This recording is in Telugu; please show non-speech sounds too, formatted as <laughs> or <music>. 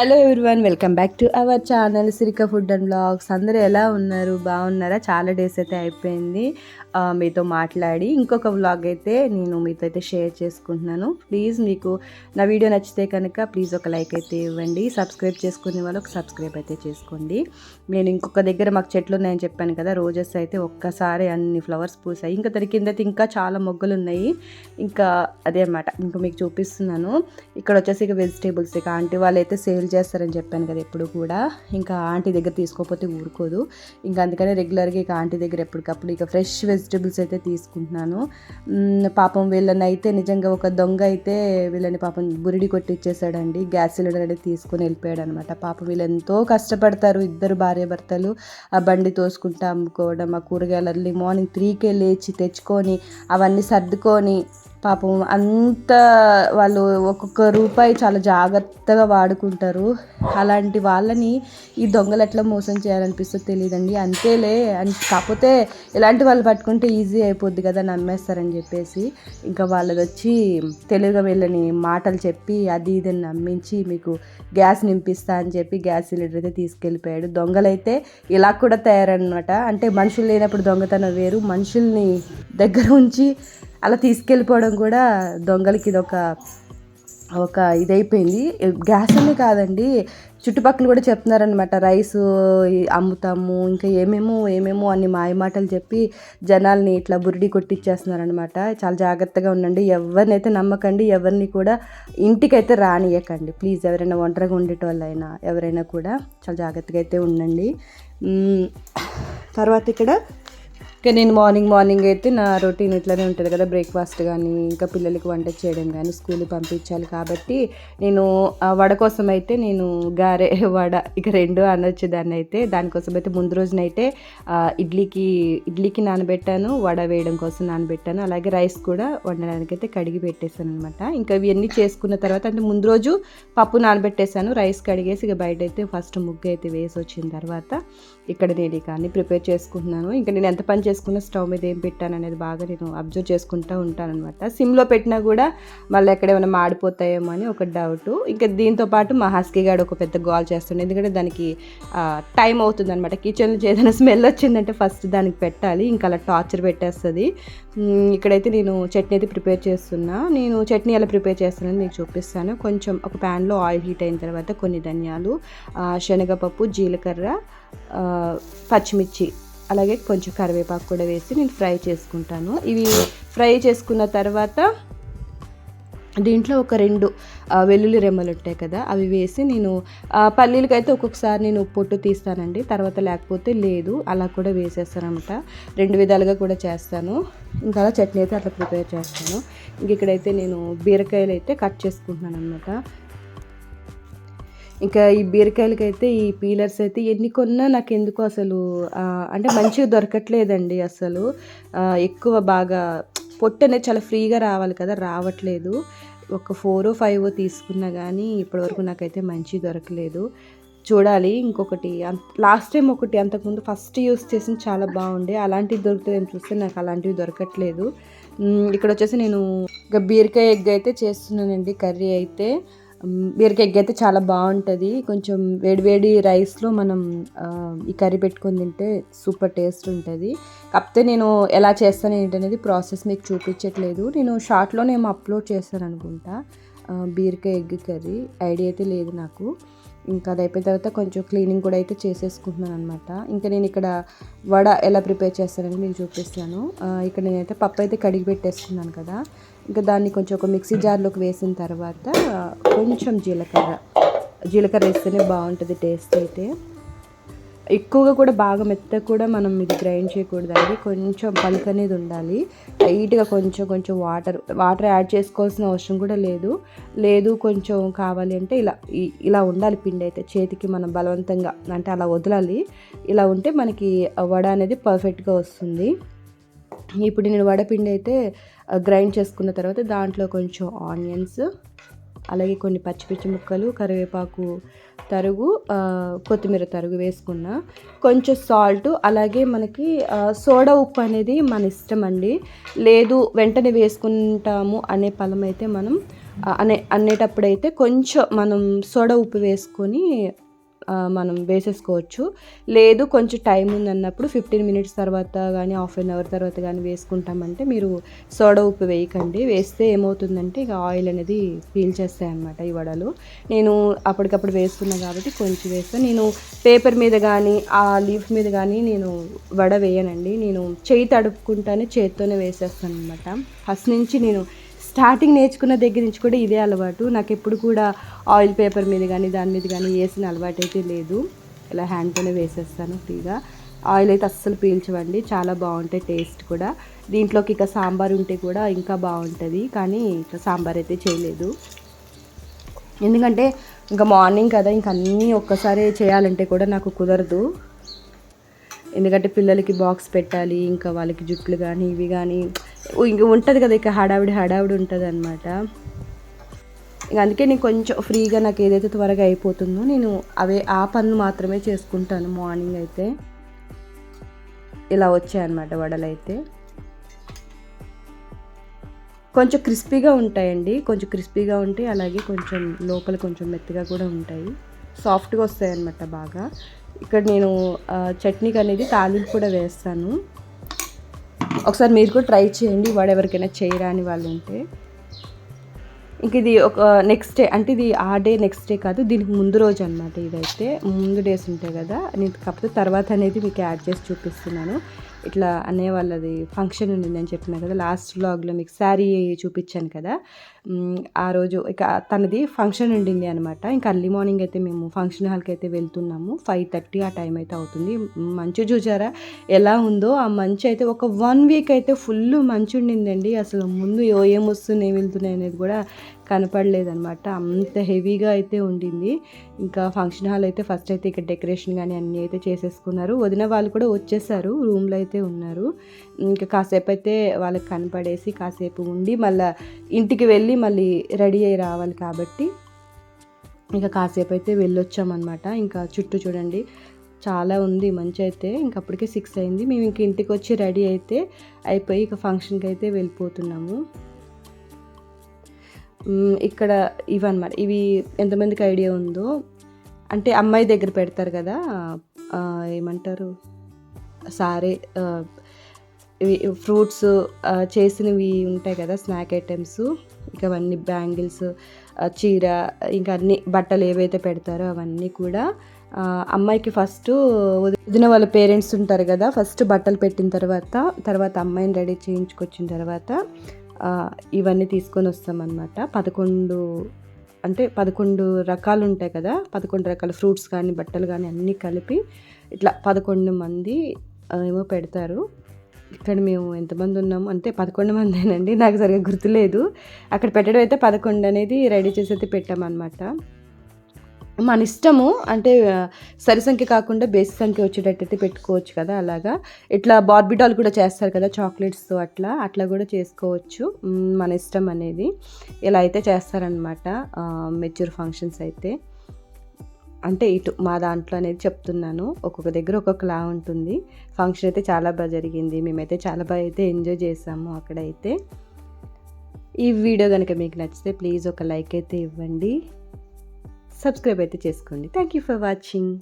Hello everyone welcome back to our channel Sirika food and blogs. అందరూ ఎలా ఉన్నారు? బాగున్నారా? చాలా డేస్ అయితే అయిపోయింది. మీతో మాట్లాడి ఇంకొక వ్లాగ్ అయితే నేను మీతో అయితే షేర్ చేసుకుంటున్నాను. ప్లీజ్ మీకు నా వీడియో నచ్చితే కనుక ప్లీజ్ ఒక లైక్ అయితే ఇవ్వండి. సబ్స్క్రైబ్ చేసుకునే వాళ్ళు ఒక సబ్స్క్రైబ్ అయితే చేసుకోండి. నేను ఇంకొక దగ్గర మాకు చెట్లు ఉన్నాయని చెప్పాను కదా రోజెస్ అయితే ఒక్కసారి అన్ని ఫ్లవర్స్ పూసాయి. ఇంకా దాని కింద ఇంకా చాలా మొగ్గలు ఉన్నాయి. ఇంకా అదే అన్నమాట ఇంకా మీకు చూపిస్తున్నాను. ఇక్కడ వచ్చేసి ఇక వెజిటేబుల్స్ ఇక ఆంటీ వాళ్ళు అయితే సేల్ చేస్తారని చెప్పాను కదా ఎప్పుడు కూడా. ఇంకా ఆంటీ దగ్గర తీసుకోకపోతే ఊరుకోదు. ఇంకా అందుకనే రెగ్యులర్గా ఇక ఆంటీ దగ్గర ఎప్పటికప్పుడు ఇక ఫ్రెష్ వెజిటేబుల్స్ అయితే తీసుకుంటున్నాను. పాపం వీళ్ళని అయితే నిజంగా ఒక దొంగ అయితే వీళ్ళని పాపం బురిడి కొట్టిచ్చేసాడండి. గ్యాస్ సిలిండర్ అనేది తీసుకొని వెళ్ళిపోయాడు అనమాట పాపం వీళ్ళు ఎంతో కష్టపడతారు ఇద్దరు భార్య భర్తలు ఆ బండి తోసుకుంటా అమ్ముకోవడం ఆ కూరగాయలు మార్నింగ్ త్రీకే లేచి తెచ్చుకొని అవన్నీ సర్దుకొని పాపం అంత వాళ్ళు ఒక్కొక్క రూపాయి చాలా జాగ్రత్తగా వాడుకుంటారు. అలాంటి వాళ్ళని ఈ దొంగలు ఎట్లా మోసం చేయాలనిపిస్తుందో తెలియదండి. అంతేలే అని కాకపోతే ఇలాంటి వాళ్ళు పట్టుకుంటే ఈజీ అయిపోద్ది కదా నమ్మేస్తారని చెప్పేసి. ఇంకా వాళ్ళది వచ్చి తెలుగుగా వెళ్ళని మాటలు చెప్పి అది ఇది నమ్మించి మీకు గ్యాస్ నింపిస్తా అని చెప్పి గ్యాస్ సిలిండర్ అయితే తీసుకెళ్ళిపోయాడు. దొంగలైతే ఇలా కూడా తయారనమాట అంటే మనుషులు లేనప్పుడు దొంగతనం వేరు. మనుషుల్ని దగ్గర ఉంచి అలా తీసుకెళ్ళిపోవడం కూడా దొంగలకి ఇదొక ఒక ఇదైపోయింది. గ్యాస్ అనే కాదండి చుట్టుపక్కల కూడా చెప్తున్నారనమాట రైస్ అమ్ముతాము ఇంకా ఏమేమో ఏమేమో అన్ని మాయమాటలు చెప్పి జనాల్ని ఇట్లా బురిడి కొట్టిచ్చేస్తున్నారనమాట చాలా జాగ్రత్తగా ఉండండి. ఎవరినైతే నమ్మకండి ఎవరిని కూడా ఇంటికైతే రానియకండి. ప్లీజ్ ఎవరైనా ఒంటరిగా ఉండేటోళ్ళైనా ఎవరైనా కూడా చాలా జాగ్రత్తగా అయితే ఉండండి. తర్వాత ఇక్కడ ఇంకా నేను మార్నింగ్ మార్నింగ్ అయితే నా రొటీన్ ఇట్లానే ఉంటుంది కదా బ్రేక్ఫాస్ట్ కానీ ఇంకా పిల్లలకి వంట చేయడం కానీ స్కూల్కి పంపించాలి కాబట్టి నేను ఆ వడ కోసం అయితే నేను గారె <laughs> వడ ఇక రెండు అనొచ్చు దాన్ని అయితే దానికోసం అయితే ముందు రోజునైతే ఇడ్లీకి ఇడ్లీకి నానబెట్టాను వడ వేయడం కోసం నానబెట్టాను అలాగే రైస్ కూడా వండడానికి అయితే కడిగి పెట్టేశాను అనమాట ఇంకా ఇవన్నీ చేసుకున్న తర్వాత అంటే ముందు రోజు పప్పు నానబెట్టేశాను రైస్ కడిగేసి ఇక బయట అయితే ఫస్ట్ ముగ్గు అయితే వేసి వచ్చిన తర్వాత ఇక్కడ నేను ఇక అన్ని ప్రిపేర్ చేసుకుంటున్నాను. ఇంకా నేను ఎంత పని చేసుకున్న స్టవ్ మీద ఏం పెట్టాను అనేది బాగా నేను అబ్జర్వ్ చేసుకుంటూ ఉంటాను అనమాట సిమ్లో పెట్టినా కూడా మళ్ళీ ఎక్కడ ఏమైనా మాడిపోతాయేమో అని ఒక డౌట్ ఇంకా దీంతో పాటు మా హస్కీ గాడు ఒక పెద్ద గోల్ చేస్తుండే. ఎందుకంటే దానికి టైం అవుతుంది అనమాట కిచెన్లో ఏదైనా స్మెల్ వచ్చిందంటే ఫస్ట్ దానికి పెట్టాలి. ఇంకా అలా టార్చర్ పెట్టేస్తుంది. ఇక్కడైతే నేను చట్నీ అయితే ప్రిపేర్ చేస్తున్నా. నేను చట్నీ ఎలా ప్రిపేర్ చేస్తానని మీకు చూపిస్తాను. కొంచెం ఒక ప్యాన్లో ఆయిల్ హీట్ అయిన తర్వాత కొన్ని ధనియాలు శనగపప్పు జీలకర్ర పచ్చిమిర్చి అలాగే కొంచెం కరివేపాకు కూడా వేసి నేను ఫ్రై చేసుకుంటాను. ఇవి ఫ్రై చేసుకున్న తర్వాత దీంట్లో ఒక రెండు వెల్లుల్లి రెమ్మలు ఉంటాయి కదా అవి వేసి నేను పల్లీలకైతే ఒక్కొక్కసారి నేను పొట్టు తీస్తానండి. తర్వాత లేకపోతే లేదు అలా కూడా వేసేస్తానమాట రెండు విధాలుగా కూడా చేస్తాను. ఇంకా అలా చట్నీ అయితే అట్లా ప్రిపేర్ చేస్తాను. ఇంక ఇక్కడైతే నేను బీరకాయలు అయితే కట్ చేసుకుంటున్నాను అనమాట ఇంకా ఈ బీరకాయలకి అయితే ఈ పీలర్స్ అయితే ఎన్ని కొన్నా నాకు ఎందుకు అసలు అంటే మంచిగా దొరకట్లేదండి అసలు. ఎక్కువ బాగా పొట్టు అనేది చాలా ఫ్రీగా రావాలి కదా రావట్లేదు. ఒక ఫోర్ ఫైవ్ తీసుకున్నా కానీ ఇప్పటివరకు నాకైతే మంచి దొరకలేదు. చూడాలి ఇంకొకటి లాస్ట్ టైం ఒకటి అంతకుముందు ఫస్ట్ యూస్ చేసిన చాలా బాగుండే. అలాంటివి దొరుకుతుందని చూస్తే నాకు అలాంటివి దొరకట్లేదు. ఇక్కడ వచ్చేసి నేను ఇంకా బీరకాయ ఎగ్ అయితే చేస్తున్నానండి కర్రీ అయితే. బీరకాయ ఎగ్ అయితే చాలా బాగుంటుంది. కొంచెం వేడివేడి రైస్లో మనం ఈ కర్రీ పెట్టుకొని తింటే సూపర్ టేస్ట్ ఉంటుంది. కాకపోతే నేను ఎలా చేస్తాను ఏంటనేది ప్రాసెస్ మీకు చూపించట్లేదు. నేను షార్ట్లోనే అప్లోడ్ చేస్తాను అనుకుంటా బీరకాయ ఎగ్ కర్రీ. ఐడియా అయితే లేదు నాకు. ఇంకా అది అయిపోయిన తర్వాత కొంచెం క్లీనింగ్ కూడా అయితే చేసేసుకుంటున్నాను అనమాట ఇంకా నేను ఇక్కడ వడ ఎలా ప్రిపేర్ చేస్తానని నేను చూపిస్తాను. ఇక్కడ నేనైతే పప్పు అయితే కడిగి పెట్టేసుకున్నాను కదా. ఇంకా దాన్ని కొంచెం ఒక మిక్సీ జార్లోకి వేసిన తర్వాత కొంచెం జీలకర్ర. జీలకర్ర వేస్తేనే బాగుంటుంది టేస్ట్ అయితే. ఎక్కువగా కూడా బాగా మెత్తగా కూడా మనం ఇది గ్రైండ్ చేయకూడదండి కొంచెం పలుకు అనేది ఉండాలి. లైట్గా కొంచెం కొంచెం వాటర్ వాటర్ యాడ్ చేసుకోవాల్సిన అవసరం కూడా లేదు. లేదు కొంచెం కావాలి అంటే ఇలా ఇలా ఉండాలి పిండి అయితే. చేతికి మనం బలవంతంగా అంటే అలా వదలాలి. ఇలా ఉంటే మనకి వడ అనేది పర్ఫెక్ట్గా వస్తుంది. ఇప్పుడు నేను వడపిండి అయితే గ్రైండ్ చేసుకున్న తర్వాత దాంట్లో కొంచెం ఆనియన్స్ అలాగే కొన్ని పచ్చిమిర్చి ముక్కలు కరివేపాకు తరుగు కొత్తిమీర తరుగు వేసుకున్న. కొంచెం సాల్ట్ అలాగే మనకి సోడా ఉప్పు అనేది మన ఇష్టం అండి లేదు వెంటనే వేసుకుంటాము అనే పలం అయితే మనం అనే అనేటప్పుడైతే కొంచెం మనం సోడా ఉప్పు వేసుకొని మనం వేసేసుకోవచ్చు. లేదు కొంచెం టైం ఉందన్నప్పుడు ఫిఫ్టీన్ మినిట్స్ తర్వాత కానీ హాఫ్ అన్ అవర్ తర్వాత కానీ వేసుకుంటామంటే మీరు సోడా ఉప్పు వేయకండి. వేస్తే ఏమవుతుందంటే ఇక ఆయిల్ అనేది పీల్చేస్తాయి అనమాట ఈ వడలు. నేను అప్పటికప్పుడు వేస్తున్నా కాబట్టి కొంచెం వేస్తాను నేను పేపర్ మీద కానీ ఆ లీఫ్ మీద కానీ నేను వడ వేయనండి. నేను చేయి తడుపుకుంటానే చేతితోనే వేసేస్తాను అనమాట ఫస్ట్ నుంచి నేను స్టార్టింగ్ నేర్చుకున్న దగ్గర నుంచి కూడా ఇదే అలవాటు. నాకు ఎప్పుడు కూడా ఆయిల్ పేపర్ మీద కానీ దాని మీద కానీ వేసిన అలవాటు అయితే లేదు. ఇలా హ్యాండ్తోనే వేసేస్తాను ఫ్రీగా. ఆయిల్ అయితే అస్సలు పీల్చవండి చాలా బాగుంటాయి టేస్ట్ కూడా. దీంట్లోకి ఇక సాంబార్ ఉంటే కూడా ఇంకా బాగుంటుంది కానీ ఇట్లా సాంబార్ అయితే చేయలేదు. ఎందుకంటే ఇంకా మార్నింగ్ కదా ఇంక అన్నీ ఒక్కసారి చేయాలంటే కూడా నాకు కుదరదు. ఎందుకంటే పిల్లలకి బాక్స్ పెట్టాలి ఇంకా వాళ్ళకి జుట్లు కానీ ఇవి కానీ ఇంక ఉంటుంది కదా ఇక హడావిడి హడావిడి ఉంటుంది అనమాట అందుకే నేను కొంచెం ఫ్రీగా నాకు ఏదైతే త్వరగా అయిపోతుందో నేను అవే ఆ పనులు మాత్రమే చేసుకుంటాను మార్నింగ్ అయితే. ఇలా వచ్చాయన్నమాట వడలు అయితే కొంచెం క్రిస్పీగా ఉంటాయండి కొంచెం క్రిస్పీగా ఉంటాయి అలాగే కొంచెం లోపల కొంచెం మెత్తగా కూడా ఉంటాయి. సాఫ్ట్గా వస్తాయి అన్నమాట బాగా. ఇక్కడ నేను చట్నీకి అనేది తాలింపు కూడా వేస్తాను. ఒకసారి మీరు కూడా ట్రై చేయండి వాడు ఎవరికైనా చేయరాని వాళ్ళు ఉంటే. ఇంక ఇది ఒక నెక్స్ట్ డే అంటే ఇది ఆ డే నెక్స్ట్ డే కాదు దీనికి ముందు రోజు అనమాట ఇదైతే. ముందు డేస్ ఉంటాయి కదా నేను కాకపోతే తర్వాత అనేది మీకు యాడ్ చేసి చూపిస్తున్నాను. ఇట్లా అనే వాళ్ళది ఫంక్షన్ ఉండింది అని చెప్పిన కదా లాస్ట్ వ్లాగ్లో మీకు శారీ చూపించాను కదా ఆ రోజు ఇక తనది ఫంక్షన్ ఉండింది అనమాట ఇంకా అర్లీ మార్నింగ్ అయితే మేము ఫంక్షన్ హాల్కి అయితే వెళ్తున్నాము. ఫైవ్ థర్టీ ఆ టైం అయితే అవుతుంది. మంచు చూసారా? ఎలా ఉందో ఆ మంచు అయితే ఒక వన్ వీక్ అయితే ఫుల్ మంచు ఉండిందండి. అసలు ముందు ఏ- ఏం వస్తున్నాయి ఏం వెళ్తున్నాయి అనేది కూడా కనపడలేదనమాట అంత హెవీగా అయితే ఉండింది. ఇంకా ఫంక్షన్ హాల్ అయితే ఫస్ట్ అయితే ఇక్కడ డెకరేషన్ కానీ అన్నీ అయితే చేసేసుకున్నారు. వదిన వాళ్ళు కూడా వచ్చేసారు. రూమ్లో అయితే ఉన్నారు. ఇంకా కాసేపు అయితే వాళ్ళకి కనపడేసి కాసేపు ఉండి మళ్ళీ ఇంటికి వెళ్ళి మళ్ళీ రెడీ అయ్యి రావాలి కాబట్టి ఇంకా కాసేపు అయితే వెళ్ళొచ్చామన్నమాట. ఇంకా చుట్టూ చూడండి చాలా ఉంది మంచి అయితే. ఇంక అప్పటికే సిక్స్ అయింది. మేము ఇంక ఇంటికి వచ్చి రెడీ అయితే అయిపోయి ఇక ఫంక్షన్కి అయితే వెళ్ళిపోతున్నాము. ఇక్కడ ఇవన్నమాట. ఇవి ఎంతమందికి ఐడియా ఉందో అంటే అమ్మాయి దగ్గర పెడతారు కదా ఏమంటారు సారే ఇవి ఫ్రూట్స్ చేసినవి ఉంటాయి కదా స్నాక్ ఐటమ్స్ ఇంకా అవన్నీ బ్యాంగిల్స్ చీర ఇంకా అన్ని బట్టలు ఏవైతే పెడతారో అవన్నీ కూడా అమ్మాయికి ఫస్ట్ వదిన వాళ్ళ పేరెంట్స్ ఉంటారు కదా ఫస్ట్ బట్టలు పెట్టిన తర్వాత తర్వాత అమ్మాయిని రెడీ చేయించుకొచ్చిన తర్వాత ఇవన్నీ తీసుకొని వస్తామన్నమాట. పదకొండు అంటే పదకొండు రకాలు ఉంటాయి కదా పదకొండు రకాల ఫ్రూట్స్ కానీ బట్టలు కానీ అన్నీ కలిపి ఇట్లా పదకొండు మంది ఏమో పెడతారు. ఇక్కడ మేము ఎంతమంది ఉన్నాము? అంటే పదకొండు మందేనండి నాకు సరిగ్గా గుర్తులేదు. అక్కడ పెట్టడం అయితే పదకొండు అనేది రెడీ చేసి అయితే పెట్టామన్నమాట. మన ఇష్టము అంటే సరి సంఖ్య కాకుండా బేసి సంఖ్య వచ్చేటట్టయితే పెట్టుకోవచ్చు కదా అలాగా. ఇట్లా బార్బీ డాల్ కూడా చేస్తారు కదా చాక్లెట్స్తో అట్లా. అట్లా కూడా చేసుకోవచ్చు మన ఇష్టం అనేది. ఇలా అయితే చేస్తారనమాట మెచ్యూర్ ఫంక్షన్స్ అయితే. అంటే ఇటు మా దాంట్లో అనేది చెప్తున్నాను. ఒక్కొక్క దగ్గర ఒక్కొక్కలా ఉంటుంది. ఫంక్షన్ అయితే చాలా బాగా జరిగింది. మేమైతే చాలా బాగా అయితే ఎంజాయ్ చేసాము అక్కడైతే. ఈ వీడియో కనుక మీకు నచ్చితే ప్లీజ్ ఒక లైక్ అయితే ఇవ్వండి. సబ్స్క్రైబ్ అయితే చేసుకోండి. Thank you for watching